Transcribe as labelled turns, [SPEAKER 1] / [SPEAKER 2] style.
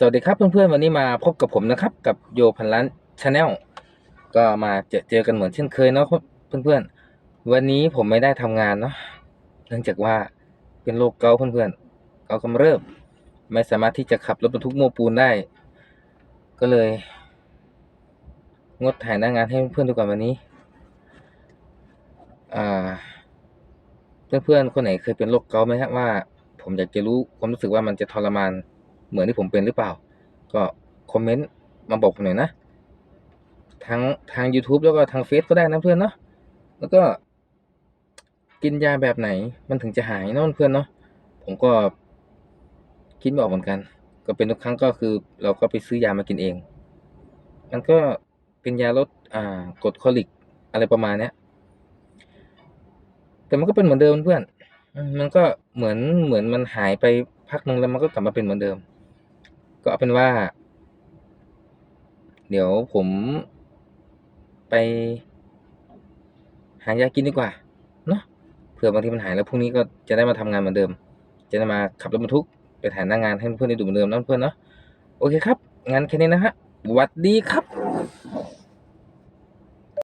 [SPEAKER 1] สวัสดีครับเพื่อนๆวันนี้มาพบกับผมนะครับ กับโยพันล้านชาแนลก็มาเจอเจอกันเหมือนเช่นเคยเนาะเพื่อนๆ วันนี้ผมไม่ได้ทำงานเนาะเนื่องจากว่าเป็นโรคเกาเพื่อนๆเกากำเริบ ไม่สามารถที่จะขับรถบรรทุกโม้ปูนได้ ก็เลย งดถ่ายหน้างานให้เพื่อนๆดูก่อนวันนี้เพื่อนๆคนไหนเคยเป็นโรคเกาไหมครับว่า ผมอยากจะรู้ความรู้สึกว่ามันจะทรมาน เหมือนที่ผมเป็นหรือเปล่า ก็คอมเมนต์มาบอกผมหน่อยนะทั้งทาง YouTube แล้วก็ทางเฟซก็ได้นะเพื่อนเนาะแล้วก็กินยาแบบไหนมันถึงจะหายเนาะเพื่อนเนาะผมก็คิดไม่ออกเหมือนกัน ก็เป็นทุกครั้งก็คือ เราก็ไปซื้อยามากินเอง มันก็เป็นยาลดอ่ากรดคอลิกอะไรประมาณเนี้ยแต่มันก็เป็นเหมือนเดิมเพื่อนมมันก็เหมือนเหมือนมันหายไปพักหนึ่งแล้วมันก็กลับมาเป็นเหมือนเดิม ก็เอาเป็นว่า เดี๋ยวผมไป หายากินดีกว่าเนาะเผื่อบางทีมันหายแล้วพรุ่งนี้ก็จะได้มาทำงานเหมือนเดิม จะได้มาขับรถบรรทุกไปถ่ายหน้างานให้เพื่อนได้ดูเหมือนเดิมนะเพื่อนเนาะโอเคครับงั้นแค่นี้นะฮะสวัสดีครับ